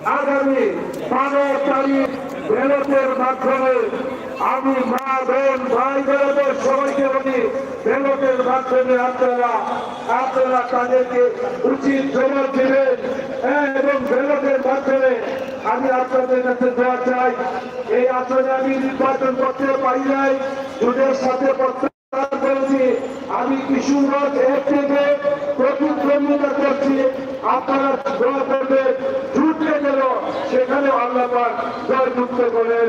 আগামী বারো তারিখ ব্যালটের মাধ্যমে আমি মা বোন ভাই বোনদের সবাইকে বলি ব্যালটের মাধ্যমে আপনারা আপনারা তাদেরকে উচিত জবাব দেবেন। হ্যাঁ, এবং ব্যালটের মাধ্যমে আমি আপনাদের কাছে দোয়া চাই। এই আসনে আমি নির্বাচন করতে পারি নাই দুধের সাথে প্রত্যাহার করেছি। আমি কিশোরগঞ্জ এক থেকে প্রতিদ্বন্দ্বিতা করছি। আপনারা দোয়া করবেন। করেন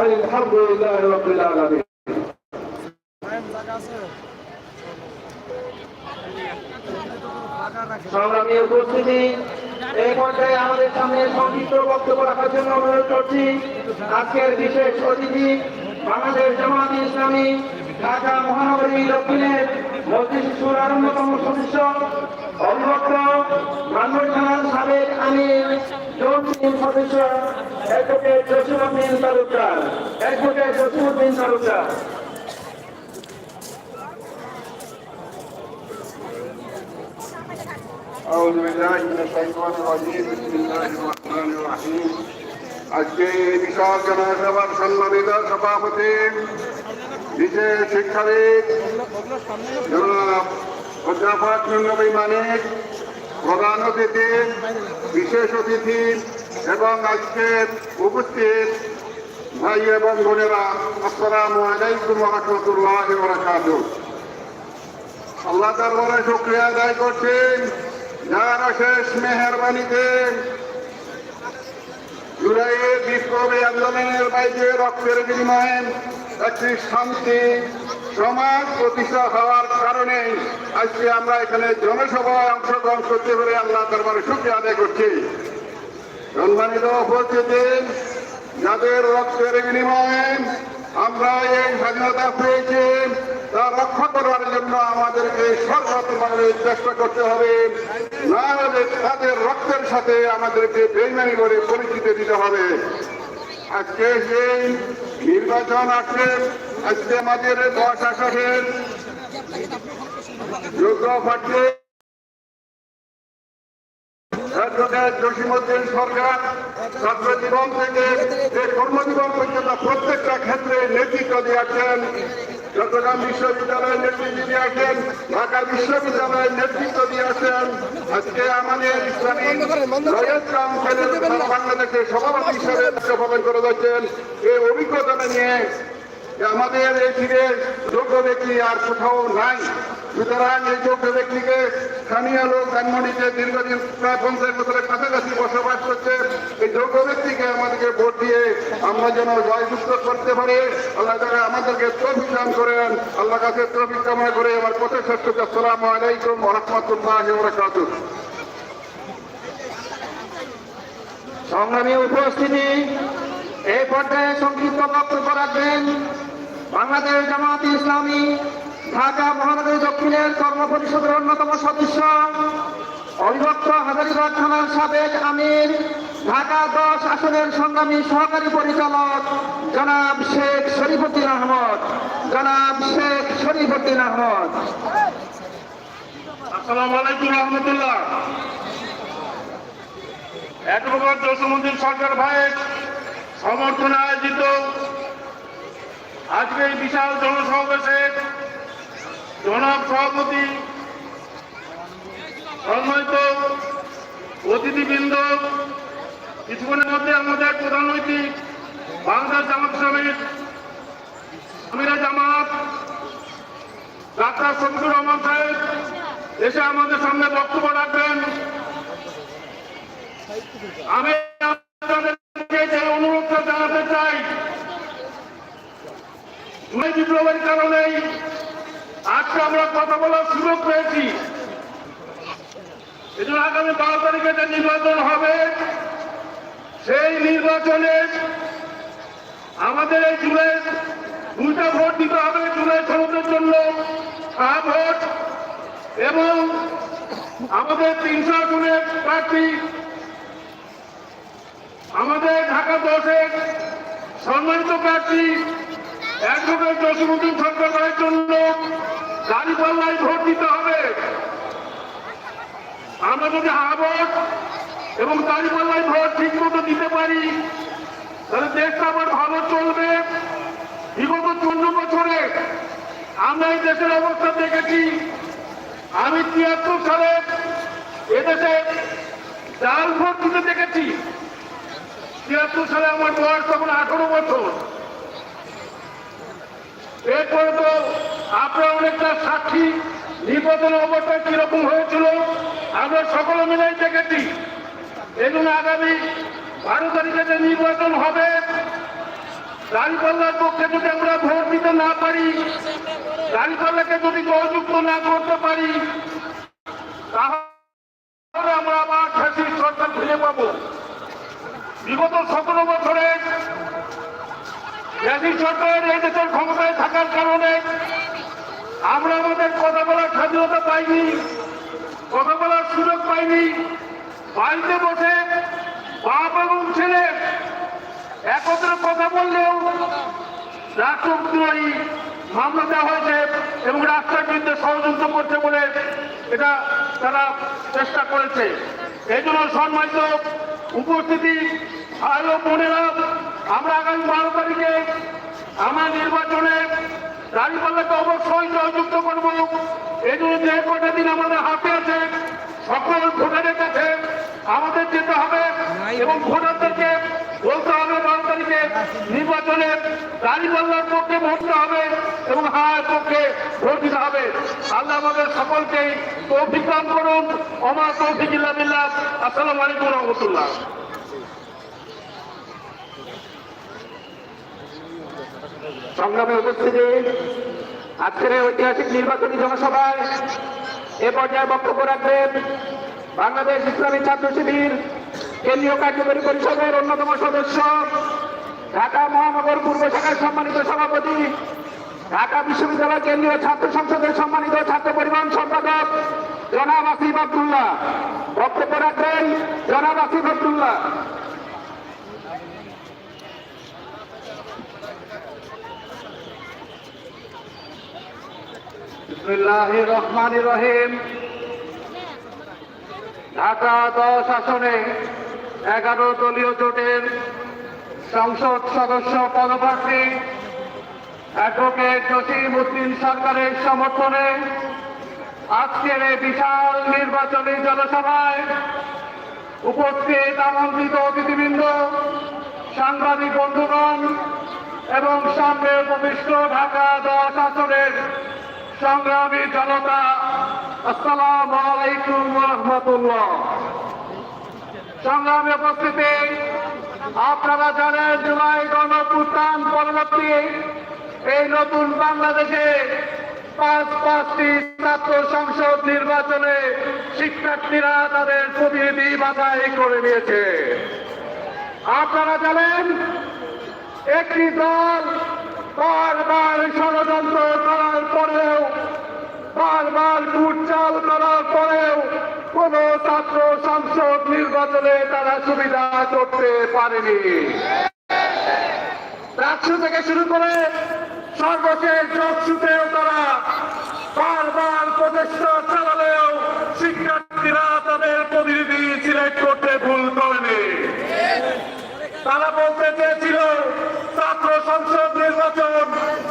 আলহামদুলিল্লাহ রবিল আলমী সংগ্রামী উপস্থিতি, এই পর্যায়ে আমাদের সামনে সংক্ষিপ্ত বক্তব্য রাখার জন্য অনুরোধ করছি। আজকের সাবেক আমির সদস্য অ্যাডভোকেট জসিমুদ্দিন তালুকদার অ্যাডভোকেট জসিমুদ্দিন তালুকদার أعوذ بالله من الشيطان الرجيم بسم الله الرحمن الرحيم আজকে এই বিশাল জনসভার সম্মানিত সভাপতি বিশেষ শিক্ষাবিদ জনাব অধ্যাপক নবী মানিক প্রধান অতিথি বিশেষ অতিথি এবং আজকের উপস্থিত ভাই এবং বোনেরা, আসসালামু আলাইকুম রহমতুল্লাহ বরাকাতুহ। আল্লাহ দরবারে শুক্রিয়া আদায় করছেন। যার শেষ মেহরবানিতে জুলাইয়ের বিপ্লবী আন্দোলনের বাইরে রক্তের বিনিময়ে একটি শান্তি সমাজ প্রতিষ্ঠা হওয়ার কারণে আজকে আমরা এখানে জনসভায় অংশগ্রহণ করতে পেরে আল্লাহ দরবারে শুক্রিয়া আদায় করছি। সম্মানিত উপস্থিতি যাদের রক্তের বিনিময়ে আমরা এই স্বাধীনতা পেয়েছি, তা রক্ষা করার জন্য আমাদেরকে সর্বতভাবে চেষ্টা করতে হবে। না হলে তাদের রক্তের সাথে আমাদেরকে বেইমানি করে পরিচিতি দিতে হবে। আজকে সেই নির্বাচন আসছে, আজকে আমাদের দশ আসামের যোগ্য প্রার্থী সরকার, ছাত্র জীবন থেকে যে কর্মজীবন পর্যন্ত প্রত্যেকটা ক্ষেত্রে নেতৃত্ব দিয়েছেন। চট্টগ্রাম বিশ্ববিদ্যালয়ের নেতৃত্ব দিয়েছেন, ঢাকা বিশ্ববিদ্যালয়ের নেতৃত্ব দিয়েছেন। আজকে আমাদের সভাপতি করে যাচ্ছেন। এই অভিজ্ঞতা নিয়ে আমাদের এই যোগ্য ব্যক্তি আর কোথাও নাই। সুতরাং এই যোগ্য ব্যক্তিকে স্থানীয় লোক ধানমন্ডিতে দীর্ঘদিন প্রায় পঞ্চাশ বছরের কাছাকাছি বসবাস করছে। এই যোগ্য ব্যক্তিকে আমাদেরকে ভোট দিয়ে আমরা যেন জয়যুক্ত করতে পারি। আল্লাহ তারা আমাদেরকে তফিক দান করেন। আল্লাহ কাছে তফিক কামনা করে আমার পথে শ্রেষ্ঠ আসসালামু আলাইকুম রহমতুল্লাহ বরকাতুহ। সংগ্রামী উপস্থিতি, এই পর্যায়ে সংক্ষিপ্ত বক্তব্য রাখবেন বাংলাদেশ জামাত ইসলামী ঢাকা মহানগরী দক্ষিণের কর্ম পরিষদের অন্যতম সদস্য, অবিভক্ত হাজারিবাগ থানার সাবেক আমির, ঢাকা দশ আসনের সংগ্রামী সহকারী পরিচালক জনাব শেখ শরীফুদ্দিন আহমদ। জনাব শেখ শরীফুদ্দিন আহমদ। আসসালামু আলাইকুম রহমতুল্লাহ। অ্যাডভোকেট জসিমুদ্দিন সরকার ভাইয়ের সমর্থনে আয়োজিত আজকে এই বিশাল জনসমাবেশে জনাব সভাপতি সম্মানিত অতিথিবৃন্দ, কিছুক্ষণের মধ্যে আমাদের প্রধান নৈতিক বাংলাদেশ জামাত সমিত আমিরা জামাত, ডাক্তার শফিকুর রহমান সাহেব এসে আমাদের সামনে বক্তব্য রাখবেন। আমি অনুরোধটা জানাতে চাই জুলাই বিপ্লবের কারণেই আজকে আমরা কথা বলার সুযোগ পেয়েছি। এজন্য আগামী বারো তারিখে যে নির্বাচন হবে, সেই নির্বাচনে আমাদের এই জুলাই দুইটা ভোট দিতে হবে জুলাই সনদের জন্য ভোট এবং আমাদের তিনশো আসনের প্রার্থী, আমাদের ঢাকা দশের সম্মানিত প্রার্থী অ্যাডভোকেট জসিমুদ্দিন সরকারের জন্য দাঁড়িপাল্লায় ভোট দিতে হবে। আমরা যদি ভোট এবং দাঁড়িপাল্লায় ভোট ঠিক মতো দিতে পারি, তাহলে দেশটা আবার ভালো চলবে। বিগত চোদ্দ বছরে আমরা এই দেশের অবস্থা দেখেছি। আমি তিয়াত্তর সালে এদেশে ডাল ভোট দিতে দেখেছি। তিয়াত্তর সালে আমার বয়স তখন আঠারো বছর। এরপরে তো আপনারা অনেকটা সাক্ষী। নির্বাচনের অবস্থা কীরকম হয়েছিল, আমরা সকলে মিলেই দেখেছি। এই জন্য আগামী বারো তারিখে যে নির্বাচন হবে দাঁড়িপাল্লার পক্ষে যদি আমরা ভোট দিতে না পারি দাঁড়িপাল্লাকে যদি জয়যুক্ত না করতে পারি, তাহলে আমরা আবার ফ্যাসিস সরকার ফিরে পাবো। বিগত সতেরো বছরে ফ্যাসিস সরকার এই দেশের ক্ষমতায় থাকার কারণে আমরা আমাদের কথা বলার স্বাধীনতা পাইনি, কথা বলার সুযোগ পাইনি। বাড়িতে বসে বাপ এবং ছেলে একত্রে কথা বললেও রাষ্ট্রদ্রোহী মামলা দেওয়া হয়েছে এবং রাষ্ট্রের বিরুদ্ধে ষড়যন্ত্র করছে বলে এটা তারা চেষ্টা করেছে। এই জন্য সম্মানিত উপস্থিতি ও বোনেরা, আমরা আগামী বারো তারিখে আমার নির্বাচনে দাঁড়িপাল্লাকে অবশ্যই জয়যুক্ত করব। জন্য যে কটা দিন আমাদের হাতে আছে, সকল ভোটারের কাছে আমাদের যেতে হবে এবং ভোটারদেরকে বলতে হবে বারো তারিখে নির্বাচনে দাঁড়িপাল্লার পক্ষে ভোটতে হবে এবং হার পক্ষে ভোট দিতে হবে। আল্লাহ আমাদের সকলকে দান করুন। অমা তৌফিক ইল্লা বিল্লাহ। আসসালামু আলাইকুম রহমতুল্লাহ। সংগ্রামে উপস্থিতি। আজকের ঐতিহাসিক নির্বাচনী জনসভায় এ পর্যায়ে বক্তব্য রাখবেন বাংলাদেশ ইসলামী ছাত্র শিবির কেন্দ্রীয় কার্যকরী পরিষদের অন্যতম সদস্য, ঢাকা মহানগর পূর্ব শাখার সম্মানিত সভাপতি, ঢাকা বিশ্ববিদ্যালয় কেন্দ্রীয় ছাত্র সংসদের সম্মানিত ছাত্র পরিবহন সম্পাদক জনাব আসিফ আবদুল্লাহ। বক্তব্য রাখবেন জনাব আসিফ আবদুল্লাহ। ঢাকা দশ আসনে এগারো দলীয় জোটের সংসদ সদস্য পদপ্রার্থী অ্যাডভোকেট জসিম উদ্দিন সরকারের সমর্থনে আজকের এই বিশাল নির্বাচনী জনসভায় উপস্থিত আমন্ত্রিত অতিথিবৃন্দ, সাংবাদিক বন্ধুগণ এবং সামনে উপবিষ্ট ঢাকা দশ আসনের সংগ্রামী জনতা, আসসালামু আলাইকুম রহমতুল্লাহ। সংগ্রামী উপস্থিতি, আপনারা জানেন জুলাই গণপুত্থান পরবর্তী এই নতুন বাংলাদেশে পাঁচ পাঁচটি ছাত্র সংসদ নির্বাচনে শিক্ষার্থীরা তাদের প্রতিনিধি বাছাই করে নিয়েছে। আপনারা জানেন একটি দল বারবার ষড়যন্ত্র করার পরেও, বারবার কুটচাল করার পরেও কোন ছাত্র সংসদ নির্বাচনে তারা সুবিধা করতে পারেনি। রাষ্ট্র থেকে শুরু করে সর্বশেষ যোগসূত্রেও তারা বারবার প্রচেষ্টা চালালেও শিক্ষার্থীরা তাদের প্রতিনিধি সিলেক্ট করতে ভুল করেনি তারা বলতে চেয়েছিল ছাত্র সংসদ নির্বাচন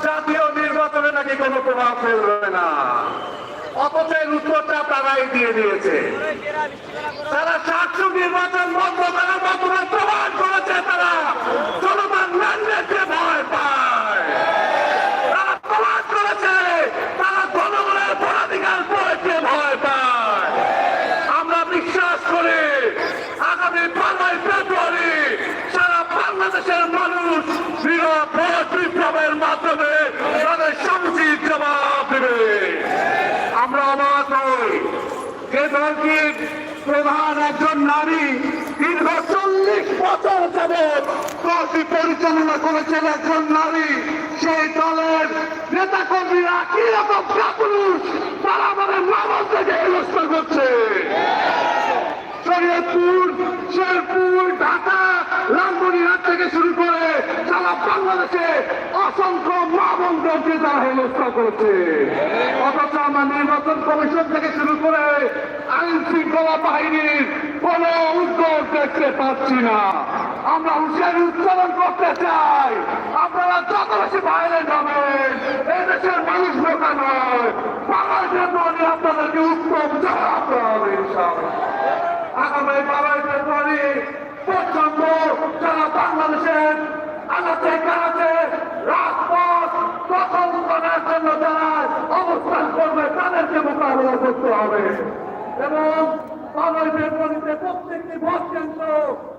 জাতীয় নির্বাচনে নাকি কোনো প্রভাব ফেলবে না। অথচ উত্তরটা তারাই দিয়ে দিয়েছে। তারা সাতশো নির্বাচন বন্ধ করার মাধ্যমে প্রমাণ করেছে তারা। জনগণ ম্যান্ডেটকে ভয় পায় তারা প্রমাণ করেছে তারা জনগণের ভোটাধিকার প্রয়োগকে ভয় পায় আমরা বিশ্বাস করি আগামী পনেরোই ফেব্রুয়ারি সারা বাংলাদেশের মানুষ বিরোধ ভোট বিপ্লবের মাধ্যমে তাদের সমুচিত জবাব দেবে আমরা অবাক হই যে দলটির প্রধান একজন নারী দীর্ঘ চল্লিশ বছর যাবৎ দলটি পরিচালনা করেছেন একজন নারী, সেই দলের নেতা কর্মীরা কি রকম কাপুরুষ, তারা আমাদের মামল থেকে হেনস্থা করছে। শরীয়তপুর, শেরপুর, ঢাকা, লালমনিরহাট থেকে শুরু করে সারা বাংলাদেশে অসংখ্য মা বন্ধকে তারা হেনস্থা করেছে। অথচ আমরা নির্বাচন কমিশন থেকে শুরু করে আইন শৃঙ্খলা বাহিনীর কোন উদ্যোগ দেখতে পাচ্ছি না। আমরা হুঁশিয়ারি উচ্চারণ করতে চাই। আপনারা যত বেশি ভাইলেন্ট হবেন এই দেশের মানুষ বোকা নয়। বাংলাদেশের দলে আপনাদেরকে উত্তম দেওয়া হবে। আগামী বারোই ফেব্রুয়ারি পর্যন্ত যারা বাংলাদেশের আনাচে কানাচে রাজপথ দখল করার জন্য যারা অবস্থান করবে, তাদেরকে মোকাবিলা করতে হবে। এবং ফেব্রুয়ারিতে প্রত্যেকটি ভোট কেন্দ্র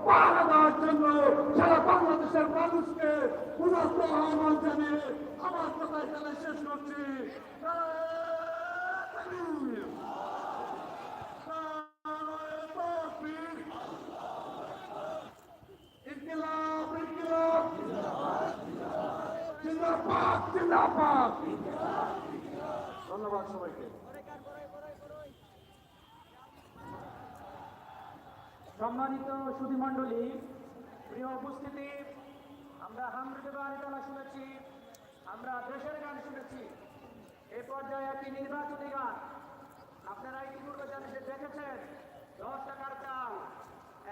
পাহারা দেওয়ার জন্য সারা বাংলাদেশের মানুষকে পুনঃ আহ্বান জানিয়ে আমার কথা এখানে শেষ করছি। ধন্যবাদ সবাইকে। সম্মানিত সুধীমণ্ডলী, প্রিয় উপস্থিতি, আমরা হামরুদালা শুনেছি, আমরা দেশের গান শুনেছি। এ পর্যায়ে একটি নির্বাচনী গান। আপনারা ইতিপূর্বে জানিয়ে দেখেছেন, দশ টাকার চাল।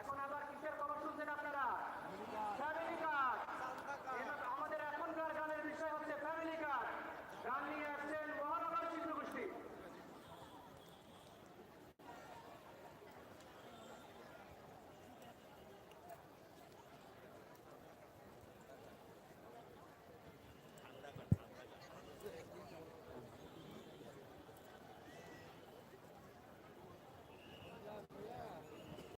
এখন আবার কিসের খবর শুনছেন আপনারা?